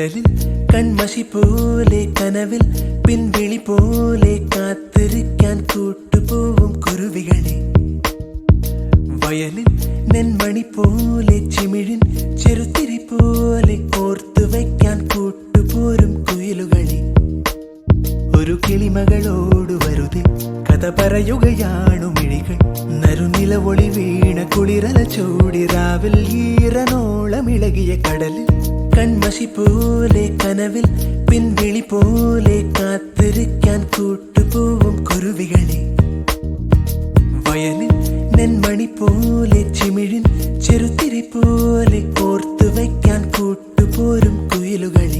കടലിൽ കൺമഷി പോലെ കനവിൽ പിൻവിളി പോലെ കാത്തിരിക്കാൻ കൂട്ടുപോവും കുരുവികളെ. വയലിൽ നെന്മണി പോലെ ചിമിഴിൻ ചെറുത്തിരി പോലെ കോർത്തു വയ്ക്കാൻ കൂട്ടുപോരും കുയിലുകളെ. ഒരു കിളിമകളോട് വരുതേ കഥ പറയുകയാണു മിഴികൾ. നരുനില ഒളി വീണ കുളിരല ചൂടി രാവിൽ ഈറനോളം ഇളകിയ കടലിൽ കൺമഷി പോലെ കനവിൽ പിൻവിളി പോലെ കാത്തിരിക്കാൻ കൂട്ടുപോവും കുരുവികളെ. വയലിൽ നെന്മണി പോലെ ചിമിഴിൻ ചെറുത്തിരി പോലെ ഓർത്തു വയ്ക്കാൻ കൂട്ടുപോരും കുയിലുകളെ.